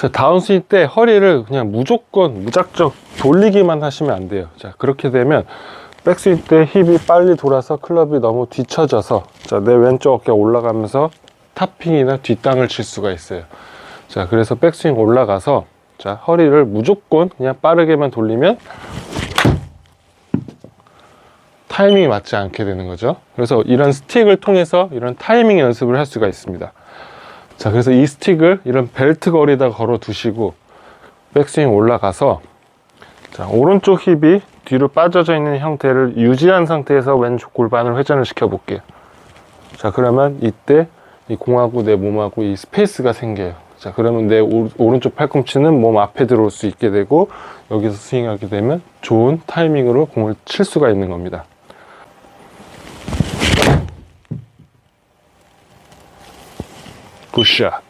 자, 다운스윙 때 허리를 그냥 무조건 무작정 돌리기만 하시면 안 돼요. 자, 그렇게 되면 백스윙 때 힙이 빨리 돌아서 클럽이 너무 뒤쳐져서 자, 내 왼쪽 어깨 올라가면서 탑핑이나 뒷땅을 칠 수가 있어요. 자, 그래서 백스윙 올라가서 자, 허리를 무조건 그냥 빠르게만 돌리면 타이밍이 맞지 않게 되는 거죠. 그래서 이런 스틱을 통해서 이런 타이밍 연습을 할 수가 있습니다. 자, 그래서 이 스틱을 이런 벨트 거리에다 걸어 두시고 백스윙 올라가서 자, 오른쪽 힙이 뒤로 빠져져 있는 형태를 유지한 상태에서 왼쪽 골반을 회전을 시켜 볼게요. 자, 그러면 이때 이 공하고 내 몸하고 이 스페이스가 생겨요. 자, 그러면 내 오, 오른쪽 팔꿈치는 몸 앞에 들어올 수 있게 되고 여기서 스윙하게 되면 좋은 타이밍으로 공을 칠 수가 있는 겁니다. Puxa.